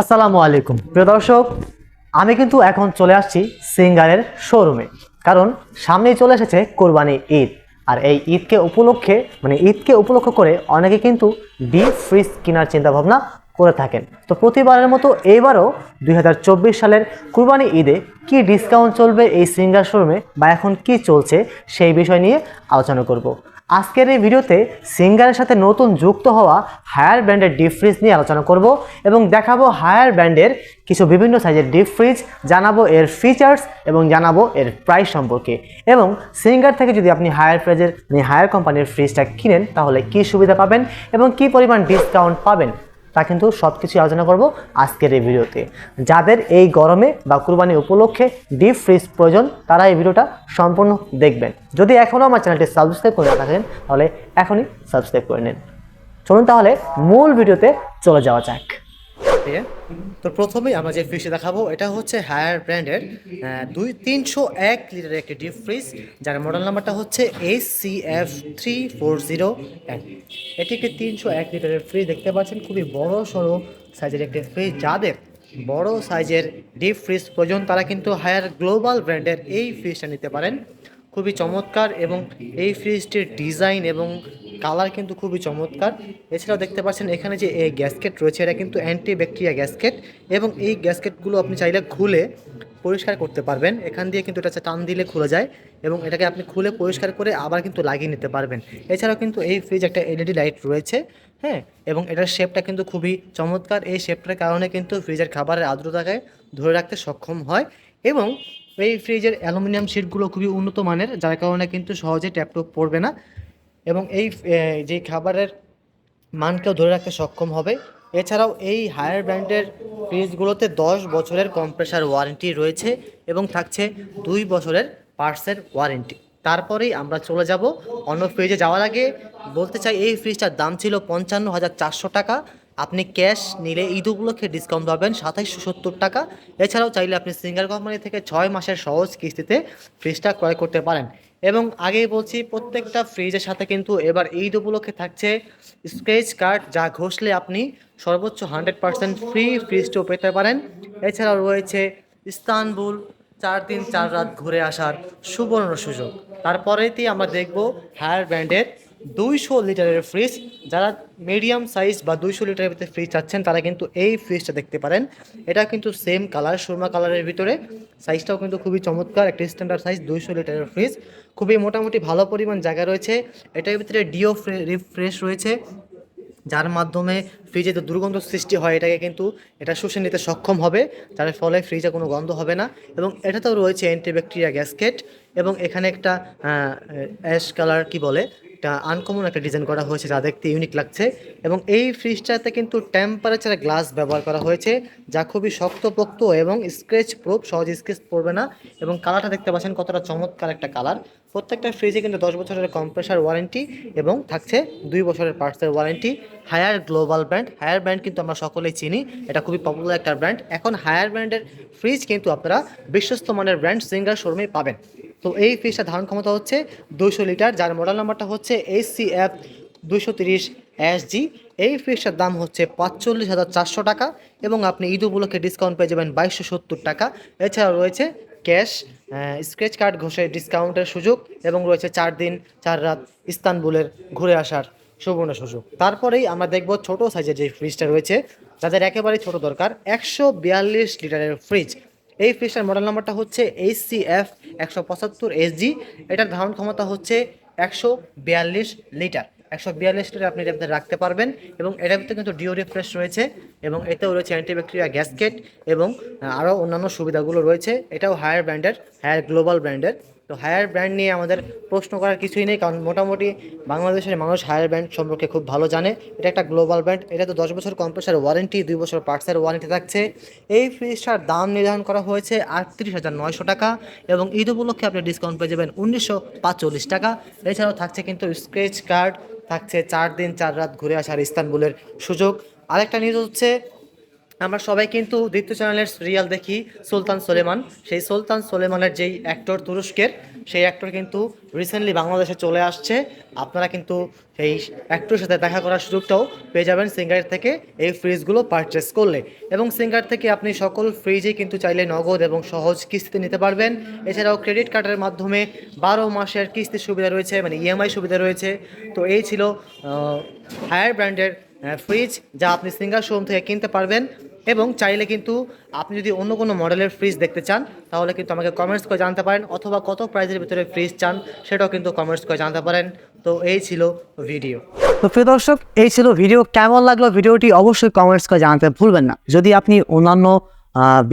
আসসালামু আলাইকুম। প্রিয় দর্শক, আমি কিন্তু এখন চলে আসছি সিঙ্গারের শোরুমে, কারণ সামনেই চলে এসেছে কোরবানি ঈদ। আর এই ঈদকে উপলক্ষে মানে ঈদকে উপলক্ষ করে অনেকে কিন্তু ডিপ ফ্রিজ কেনার চিন্তাভাবনা করে থাকেন। তো প্রতিবারের মতো এইবারও দুই হাজার চব্বিশ সালের কুরবানি ঈদে কি ডিসকাউন্ট চলবে এই সিঙ্গার শোরুমে বা এখন কি চলছে সেই বিষয় নিয়ে আলোচনা করব। আজকের এই ভিডিওতে সিঙ্গারের সাথে নতুন যুক্ত হওয়া হায়ার ব্র্যান্ডের ডিপ ফ্রিজ নিয়ে আলোচনা করব এবং দেখাবো হায়ার ব্র্যান্ডের কিছু বিভিন্ন সাইজের ডিপ ফ্রিজ, জানাব এর ফিচার্স এবং জানাব এর প্রাইস সম্পর্কে। এবং সিঙ্গার থেকে যদি আপনি হায়ার প্রাইজের হায়ার কোম্পানির ফ্রিজটা কিনেন, তাহলে কি সুবিধা পাবেন এবং কি পরিমাণ ডিসকাউন্ট পাবেন? তা কিন্তু সব কিছু আলোচনা করব আজকের এই ভিডিওতে। যাদের এই গরমে বা কুরবানি উপলক্ষে ডিপ ফ্রিজ প্রয়োজন, তারা এই ভিডিওটা সম্পূর্ণ দেখবেন। যদি এখনও আমার চ্যানেলটি সাবস্ক্রাইব করে থাকেন, তাহলে এখনই সাবস্ক্রাইব করে নিন। চলুন তাহলে মূল ভিডিওতে চলে যাওয়া যাক। তো প্রথমেই আমরা যে ফ্রিজটি দেখাবো, এটা হচ্ছে হায়ার ব্র্যান্ডের দুই তিনশো এক লিটারের একটি ডিপ ফ্রিজ যার মডেল নাম্বারটা হচ্ছে H C F three four zero এটি একটি তিনশো এক লিটারের ফ্রিজ দেখতে পাচ্ছেন খুবই বড় সড়ো সাইজের একটি ফ্রিজ যাদের বড় সাইজের ডিপ ফ্রিজ প্রয়োজন তারা কিন্তু হায়ার গ্লোবাল ব্র্যান্ডের এই ফ্রিজটা নিতে পারেন। খুবই চমৎকার এবং এই ফ্রিজটির ডিজাইন এবং কালার কিন্তু খুবই চমৎকার। এছাড়াও দেখতে পাচ্ছেন এখানে যে এই গ্যাসকেট রয়েছে, এটা কিন্তু অ্যান্টি ব্যাকটেরিয়া গ্যাসকেট এবং এই গ্যাসকেটগুলো আপনি চাইলে খুলে পরিষ্কার করতে পারবেন। এখান দিয়ে কিন্তু এটা টান দিলে খুলে যায় এবং এটাকে আপনি খুলে পরিষ্কার করে আবার কিন্তু লাগিয়ে নিতে পারবেন। এছাড়াও কিন্তু এই ফ্রিজ একটা এলইডি লাইট রয়েছে হ্যাঁ এবং এটার শেপটা কিন্তু খুবই চমৎকার। এই শেপটার কারণে কিন্তু ফ্রিজের খাবারের আর্দ্রতাকে ধরে রাখতে সক্ষম হয় এবং এই ফ্রিজের অ্যালুমিনিয়াম শিটগুলো খুবই উন্নত মানের, যার কারণে কিন্তু সহজে ট্যাপটপ পড়বে না। এবং এই যে খাবারের মানকেও ধরে রাখতে সক্ষম হবে। এছাড়াও এই হায়ার ব্র্যান্ডের ফ্রিজগুলোতে দশ বছরের কম্প্রেসার ওয়ারেন্টি রয়েছে এবং থাকছে দুই বছরের পার্টসের ওয়ারেন্টি। তারপরেই আমরা চলে যাব অন্য ফ্রিজে যাওয়ার আগে। বলতে চাই, এই ফ্রিজটার দাম ছিল পঞ্চান্ন হাজার চারশো টাকা। আপনি ক্যাশ নিলে ঈদ উপলক্ষে ডিসকাউন্ট পাবেন সাতাইশশো সত্তর টাকা। এছাড়াও চাইলে আপনি সিঙ্গার কোম্পানি থেকে ছয় মাসের সহজ কিস্তিতে ফ্রিজটা ক্রয় করতে পারেন। এবং আগেই বলছি, প্রত্যেকটা ফ্রিজের সাথে কিন্তু এবার ঈদ উপলক্ষে থাকছে স্ক্রেচ কার্ড যা ঘষলে আপনি সর্বোচ্চ হান্ড্রেড পার্সেন্ট ফ্রি ফ্রিজটিও পেতে পারেন। এছাড়াও রয়েছে ইস্তানবুল, চার দিন, চার রাত ঘুরে আসার সুবর্ণ সুযোগ। তারপরেতেই আমরা দেখব হায়ার ব্র্যান্ডের দুইশো লিটারের ফ্রিজ যারা মিডিয়াম সাইজ বা দুইশো লিটারের ভিতরে ফ্রিজ চাচ্ছেন, তারা কিন্তু এই ফ্রিজটা দেখতে পারেন। এটা কিন্তু সেম কালার সুরমা কালারের ভিতরে। সাইজটাও কিন্তু খুবই চমৎকার, একটা স্ট্যান্ডার্ড সাইজ দুইশো লিটারের ফ্রিজ খুবই মোটামুটি ভালো পরিমাণ জায়গা রয়েছে। এটার ভিতরে ডিও রিফ্রেশ রয়েছে, যার মাধ্যমে ফ্রিজে যে দুর্গন্ধ সৃষ্টি হয়, এটাকে কিন্তু এটা শুষে নিতে সক্ষম হবে, যার ফলে ফ্রিজে কোনো গন্ধ হবে না। এবং এটাতেও রয়েছে অ্যান্টিব্যাকটেরিয়া গ্যাসকেট এবং এখানে একটা অ্যাশ কালার কি বলে? একটা আনকমন একটা ডিজাইন করা হয়েছে, যা দেখতে ইউনিক লাগছে। এবং এই ফ্রিজটাতে কিন্তু টেম্পারেচার গ্লাস ব্যবহার করা হয়েছে, যা খুবই শক্তপোক্ত এবং স্ক্রেচ প্রুফ সহজ স্ক্রেচ পড়বে না। এবং কালারটা দেখতে পাচ্ছেন কতটা চমৎকার একটা কালার প্রত্যেকটা ফ্রিজে কিন্তু দশ বছরের কম্প্রেসার ওয়ারেন্টি এবং থাকছে দুই বছরের পার্টসের warranty Haier global brand Haier brand কিন্তু আমরা সকলেই চিনি। এটা খুবই পপুলার একটা ব্র্যান্ড এখন হায়ার ব্র্যান্ডের ফ্রিজ কিন্তু আপনারা বিশ্বস্ত মানের ব্র্যান্ড সিঙ্গার শোরুমে পাবেন। তো এই ফ্রিজটার ধারণ ক্ষমতা হচ্ছে দুশো লিটার, যার মডেল নাম্বারটা হচ্ছে এইচ সি এফ দুশো তিরিশ এস জি এই ফ্রিজটার দাম হচ্ছে পাঁচচল্লিশ হাজার চারশো টাকা এবং আপনি ঈদ উপলক্ষে ডিসকাউন্ট পেয়ে যাবেন বাইশশো সত্তর টাকা। এছাড়াও রয়েছে ক্যাশ স্ক্রেচ কার্ড ঘষে ডিসকাউন্টের সুযোগ এবং রয়েছে চার দিন, চার রাত ইস্তানবুলের ঘুরে আসার সুবর্ণ সুযোগ। তারপরেই আমরা দেখব ছোট সাইজের যে ফ্রিজটা রয়েছে, যাদের একেবারেই ছোট দরকার, একশো বিয়াল্লিশ লিটারের ফ্রিজ এই ফ্রিজটার মডেল নাম্বারটা হচ্ছে এইচ সি এফ একশো পঁচাত্তর এসজি এটার ধারণ ক্ষমতা হচ্ছে একশো বিয়াল্লিশ লিটার। একশো বিয়াল্লিশ লিটার আপনি এটার রাখতে পারবেন এবং এটার ভিতরে কিন্তু ডিও রিফ্রেশ রয়েছে এবং এতেও রয়েছে অ্যান্টিব্যাকটেরিয়া গ্যাসকেট এবং আরও অন্যান্য সুবিধাগুলো রয়েছে। এটাও হায়ার ব্র্যান্ডের হায়ার গ্লোবাল ব্র্যান্ডের তো হায়ার ব্র্যান্ড নিয়ে আমাদের প্রশ্ন করার কিছুই নেই, কারণ মোটামুটি বাংলাদেশের মানুষ হায়ার ব্র্যান্ড সম্পর্কে খুব ভালো জানে। এটা একটা গ্লোবাল ব্র্যান্ড এটা তো দশ বছর কম্প্রেসার ওয়ারেন্টি দুই বছর পার্টসের ওয়ারেন্টি থাকছে। এই ফ্রিজটার দাম নির্ধারণ করা হয়েছে আটত্রিশ হাজার নয়শো টাকা এবং ঈদ উপলক্ষে আপনি ডিসকাউন্ট পেয়ে যাবেন উনিশশো পাঁচচল্লিশ টাকা। এছাড়াও থাকছে কিন্তু স্ক্রেচ কার্ড থাকছে চার দিন, চার রাত ঘুরে আসার ইস্তানবুলের সুযোগ। আরেকটা নিউজ হচ্ছে আমরা সবাই কিন্তু দ্বিতীয় চ্যানেলের সিরিয়াল দেখি, সুলতান সোলেমান। সেই সুলতান সোলেমানের যেই অ্যাক্টর তুরস্কের, সেই অ্যাক্টর কিন্তু রিসেন্টলি বাংলাদেশে চলে আসছে। আপনারা কিন্তু এই অ্যাক্টরের সাথে দেখা করার সুযোগটাও পেয়ে যাবেন সিঙ্গার থেকে এই ফ্রিজগুলো পারচেস করলে। এবং সিঙ্গার থেকে আপনি সকল ফ্রিজেই কিন্তু চাইলে নগদ এবং সহজ কিস্তিতে নিতে পারবেন। এছাড়াও ক্রেডিট কার্ডের মাধ্যমে বারো মাসের কিস্তির সুবিধা রয়েছে মানে ইএমআই সুবিধা রয়েছে। তো এই ছিল হায়ার ব্র্যান্ডের ফ্রিজ যা আপনি সিঙ্গার শোরুম থেকে কিনতে পারবেন। এবং চাইলে কিন্তু আপনি যদি অন্য কোনো মডেলের ফ্রিজ দেখতে চান, তাহলে কিন্তু আমাকে কমেন্টস করে জানতে পারেন অথবা কত প্রাইসের ভিতরে ফ্রিজ চান, সেটাও কিন্তু কমেন্টস করে জানতে পারেন। তো এই ছিল ভিডিও তো প্রিয় দর্শক, এই ছিল ভিডিও কেমন লাগল ভিডিওটি অবশ্যই কমেন্টস করে জানাতে ভুলবেন না। যদি আপনি অন্যান্য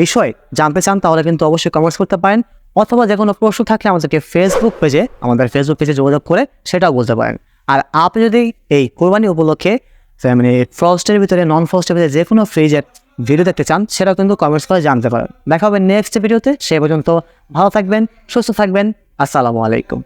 বিষয় জানতে চান, তাহলে কিন্তু অবশ্যই কমেন্টস করতে পারেন। অথবা যে কোনো প্রশ্ন থাকলে আমাদেরকে ফেসবুক পেজে আমাদের ফেসবুক পেজে যোগাযোগ করে সেটাও বলতে পারেন। আর আপনি যদি এই কোরবানি উপলক্ষে মানে ফ্রস্টের ভিতরে নন ফ্রস্টের ভিতরে যে কোনো ফ্রিজের ভিডিও দেখতে চান, সেটাও কিন্তু কমেন্টস করে জানতে পারেন। দেখা হবে নেক্সট ভিডিওতে সে পর্যন্ত ভালো থাকবেন, সুস্থ থাকবেন, আসসালামু আলাইকুম।